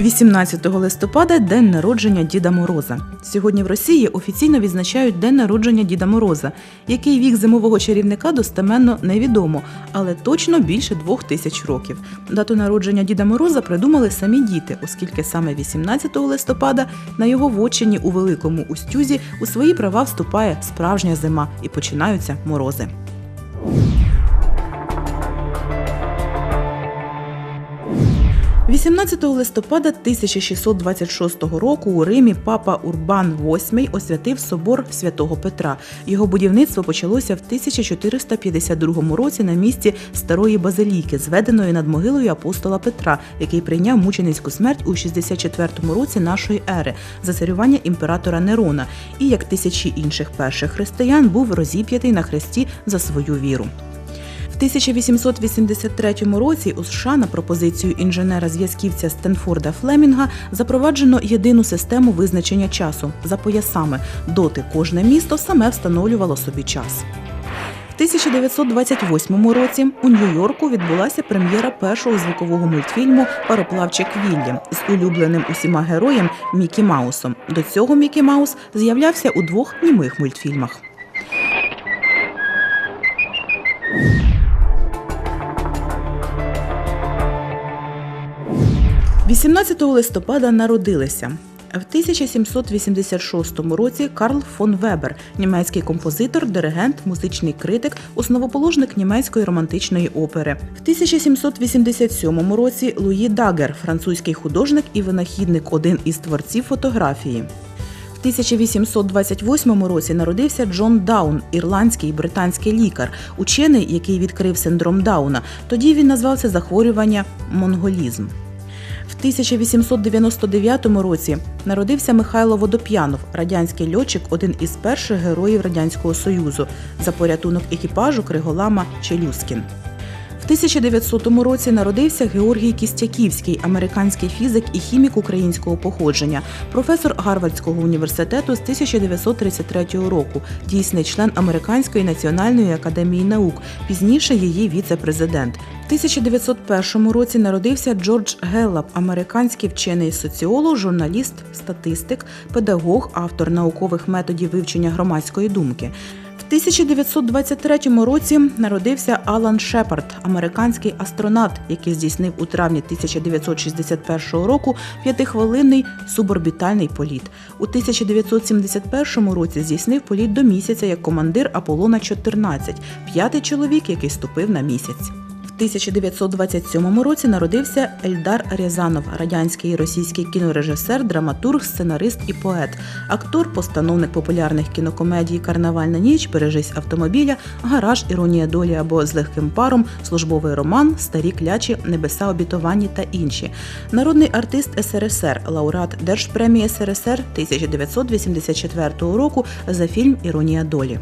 18 листопада день народження Діда Мороза. Сьогодні в Росії офіційно відзначають день народження Діда Мороза. Який вік зимового чарівника достеменно невідомо, але точно більше двох тисяч років. Дату народження Діда Мороза придумали самі діти, оскільки саме 18 листопада на його вотчині у Великому Устюзі у свої права вступає справжня зима і починаються морози. – 18 листопада 1626 року у Римі папа Урбан VIII освятив собор святого Петра. Його будівництво почалося в 1452 році на місці старої базиліки, зведеної над могилою апостола Петра, який прийняв мученицьку смерть у 64 році нашої ери за царювання імператора Нерона, і як тисячі інших перших християн був розіп'ятий на хресті за свою віру. В 1883 році у США на пропозицію інженера-зв'язківця Стенфорда Флемінга запроваджено єдину систему визначення часу за поясами. Доти кожне місто саме встановлювало собі час. В 1928 році у Нью-Йорку відбулася прем'єра першого звукового мультфільму Пароплавчик Віллі з улюбленим усіма героєм Мікі Маусом. До цього Мікі Маус з'являвся у двох німих мультфільмах. 18 листопада народилися. В 1786 році Карл фон Вебер, німецький композитор, диригент, музичний критик, основоположник німецької романтичної опери. В 1787 році Луї Дагер, французький художник і винахідник, один із творців фотографії. В 1828 році народився Джон Даун, ірландський і британський лікар, учений, який відкрив синдром Дауна. Тоді він назвав це захворювання монголізм. В 1899 році народився Михайло Водоп'янов, радянський льотчик, один із перших героїв Радянського Союзу за порятунок екіпажу Криголама Челюскін. В 1900 році народився Георгій Кістяківський, американський фізик і хімік українського походження, професор Гарвардського університету з 1933 року, дійсний член Американської національної академії наук, пізніше її віце-президент. В 1901 році народився Джордж Геллап, американський вчений соціолог, журналіст, статистик, педагог, автор наукових методів вивчення громадської думки. В 1923 році народився Алан Шепард, американський астронавт, який здійснив у травні 1961 року п'ятихвилинний суборбітальний політ. У 1971 році здійснив політ до місяця як командир Аполлона 14, п'ятий чоловік, який ступив на місяць. В 1927 році народився Ельдар Рязанов, радянський і російський кінорежисер, драматург, сценарист і поет, актор, постановник популярних кінокомедій Карнавальна ніч, Бережись автомобіля, Гараж, Іронія долі або з легким паром, службовий роман, Старі клячі, Небеса обітовані та інші. Народний артист СРСР, лауреат Держпремії СРСР 1984 року за фільм Іронія долі.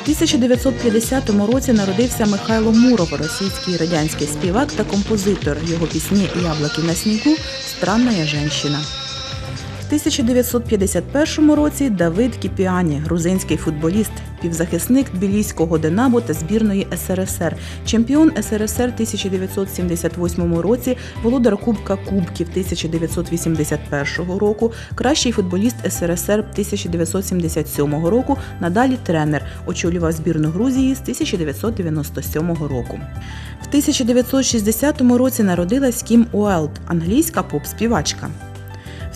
В 1950 році народився Михайло Муров, російський радянський співак та композитор. Його пісні Яблоки на снігу Странна жінка. В 1951 році Давид Кіпіані, грузинський футболіст, півзахисник Тбіліського Динамо та збірної СРСР, чемпіон СРСР 1978 році, володар Кубка Кубків 1981 року, кращий футболіст СРСР 1977 року, надалі тренер, очолював збірну Грузії з 1997 року. В 1960 році народилась Кім Уелт, англійська поп-співачка.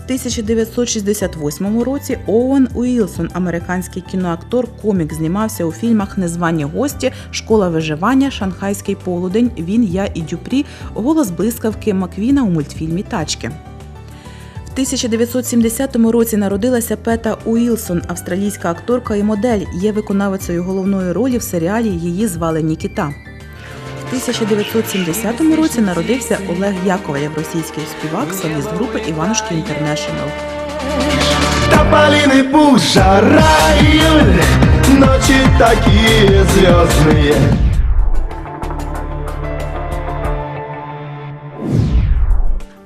В 1968 році Оуен Уілсон, американський кіноактор, комік, знімався у фільмах Незвані гості, Школа виживання, Шанхайський полудень, Він, я і Дюпрі, голос блискавки Маквіна у мультфільмі Тачки. В 1970 році народилася Пета Уілсон, австралійська акторка і модель. Є виконавицею головної ролі в серіалі Її звали Нікіта. В 1970 році народився Олег Яковлєв, російський співак, соліст групи Іванушки Інтернешнл. Тополиный пух, жара июль Ночи такие звездные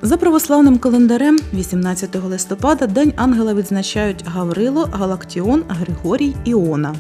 За православним календарем, 18 листопада, День ангела відзначають Гаврило, Галактіон, Григорій, Іона.